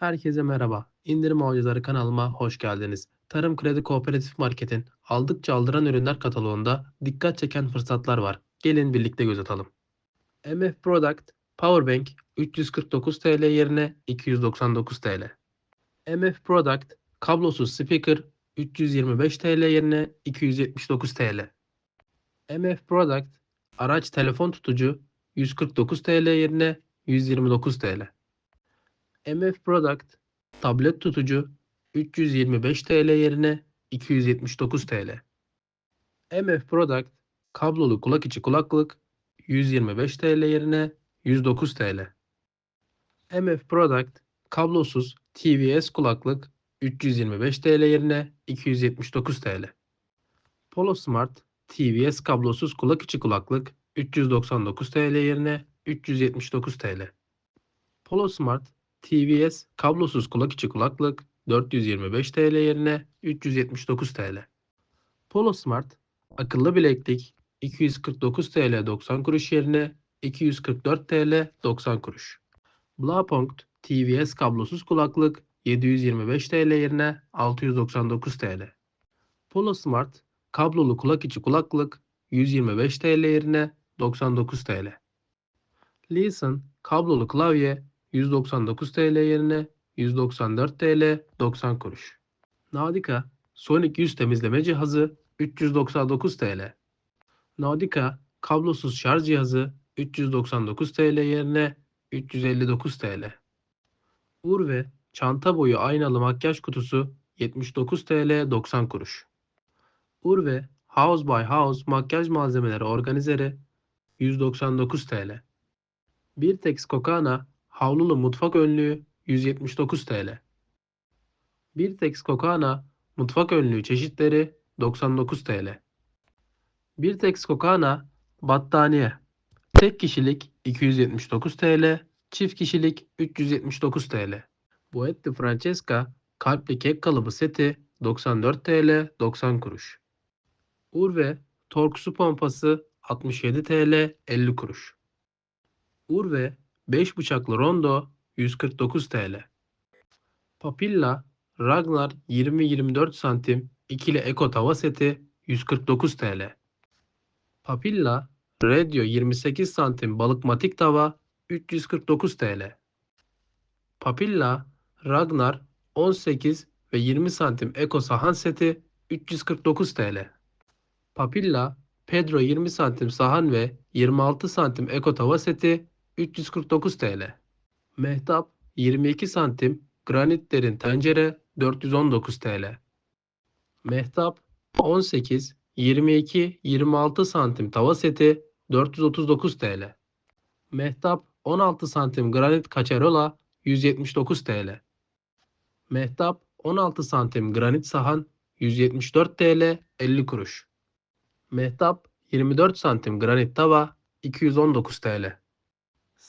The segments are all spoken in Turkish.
Herkese merhaba. İndirim Avcıları kanalıma hoş geldiniz. Tarım Kredi Kooperatif Market'in aldıkça aldıran ürünler kataloğunda dikkat çeken fırsatlar var. Gelin birlikte göz atalım. MF Product Powerbank 349 TL yerine 299 TL. MF Product kablosuz speaker 325 TL yerine 279 TL. MF Product araç telefon tutucu 149 TL yerine 129 TL. MF Product tablet tutucu 325 TL yerine 279 TL. MF Product kablolu kulak içi kulaklık 125 TL yerine 109 TL. MF Product kablosuz TVS kulaklık 325 TL yerine 279 TL. Polo Smart TVS kablosuz kulak içi kulaklık 399 TL yerine 379 TL. Polo Smart TVS kablosuz kulak içi kulaklık 425 TL yerine 379 TL. Polo Smart akıllı bileklik 249 TL 90 kuruş yerine 244 TL 90 kuruş. Blaupunkt TVS kablosuz kulaklık 725 TL yerine 699 TL. Polo Smart kablolu kulak içi kulaklık 125 TL yerine 99 TL. Leeson kablolu klavye 199 TL yerine 194 TL 90 kuruş. Nadika Sonic yüz temizleme cihazı 399 TL. Nadika kablosuz şarj cihazı 399 TL yerine 359 TL. Urve çanta boyu aynalı makyaj kutusu 79 TL 90 kuruş. Urve House by House makyaj malzemeleri organizeri 199 TL. Birtex Kokana havlulu mutfak önlüğü 179 TL. Birtex Kokana mutfak önlüğü çeşitleri 99 TL. Birtex Kokana battaniye tek kişilik 279 TL, çift kişilik 379 TL. Buetti Francesca kalpli kek kalıbı seti 94 TL 90 kuruş. Urve tork su pompası 67 TL 50 kuruş. Urve 5 bıçaklı rondo 149 TL. Papilla Ragnar 20-24 santim ikili eko tava seti 149 TL. Papilla Radio 28 santim balıkmatik tava 349 TL. Papilla Ragnar 18 ve 20 santim eko sahan seti 349 TL. Papilla Pedro 20 santim sahan ve 26 santim eko tava seti 349 TL. Mehtap 22 santim granit derin tencere 419 TL. Mehtap 18, 22, 26 santim tava seti 439 TL. Mehtap 16 santim granit kaçarola 179 TL. Mehtap 16 santim granit sahan 174 TL 50 kuruş. Mehtap 24 santim granit tava 219 TL.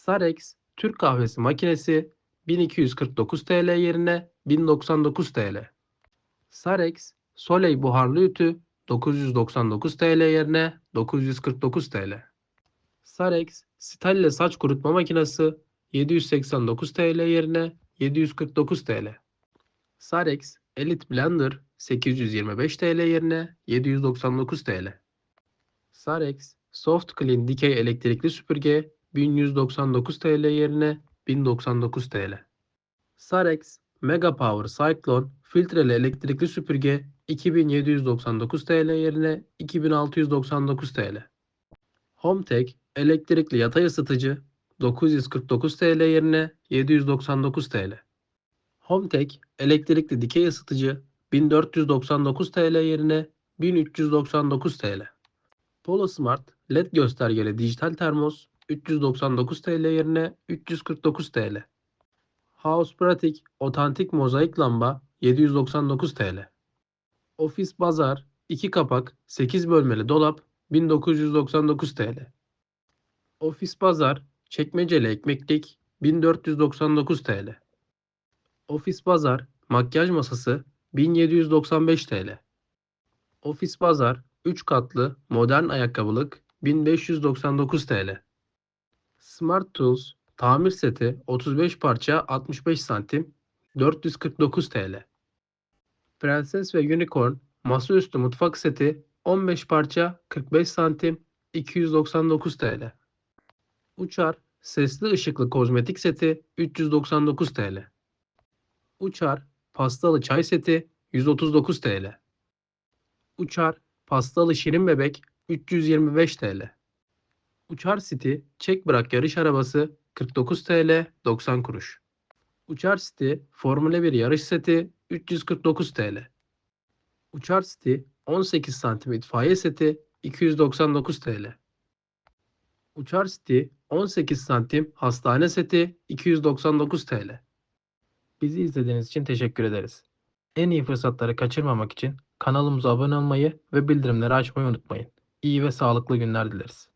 Sarex Türk kahvesi makinesi 1249 TL yerine 1099 TL. Sarex Soleil buharlı ütü 999 TL yerine 949 TL. Sarex Stanley saç kurutma makinesi 789 TL yerine 749 TL. Sarex Elite Blender 825 TL yerine 799 TL. Sarex Soft Clean dikey elektrikli süpürge 1199 TL yerine 1099 TL. Sarex Mega Power Cyclone filtreli elektrikli süpürge 2799 TL yerine 2699 TL. Hometech elektrikli yatay ısıtıcı 949 TL yerine 799 TL. Hometech elektrikli dikey ısıtıcı 1499 TL yerine 1399 TL. Polo Smart LED göstergeli dijital termos 399 TL yerine 349 TL. House Pratik otantik mozaik lamba 799 TL. Ofis Bazar 2 kapak 8 bölmeli dolap 1999 TL. Ofis Bazar çekmeceli ekmeklik 1499 TL. Ofis Bazar makyaj masası 1795 TL. Ofis Bazar 3 katlı modern ayakkabılık 1599 TL. Smart Tools tamir seti 35 parça 65 santim 449 TL. Prenses ve Unicorn masaüstü mutfak seti 15 parça 45 santim 299 TL. Uçar sesli ışıklı kozmetik seti 399 TL. Uçar pastalı çay seti 139 TL. Uçar pastalı şirin bebek 325 TL. Uçar City çek bırak yarış arabası 49 TL 90 kuruş. Uçar City Formula 1 yarış seti 349 TL. Uçar City 18 santim itfaiye seti 299 TL. Uçar City 18 santim hastane seti 299 TL. Bizi izlediğiniz için teşekkür ederiz. En iyi fırsatları kaçırmamak için kanalımıza abone olmayı ve bildirimleri açmayı unutmayın. İyi ve sağlıklı günler dileriz.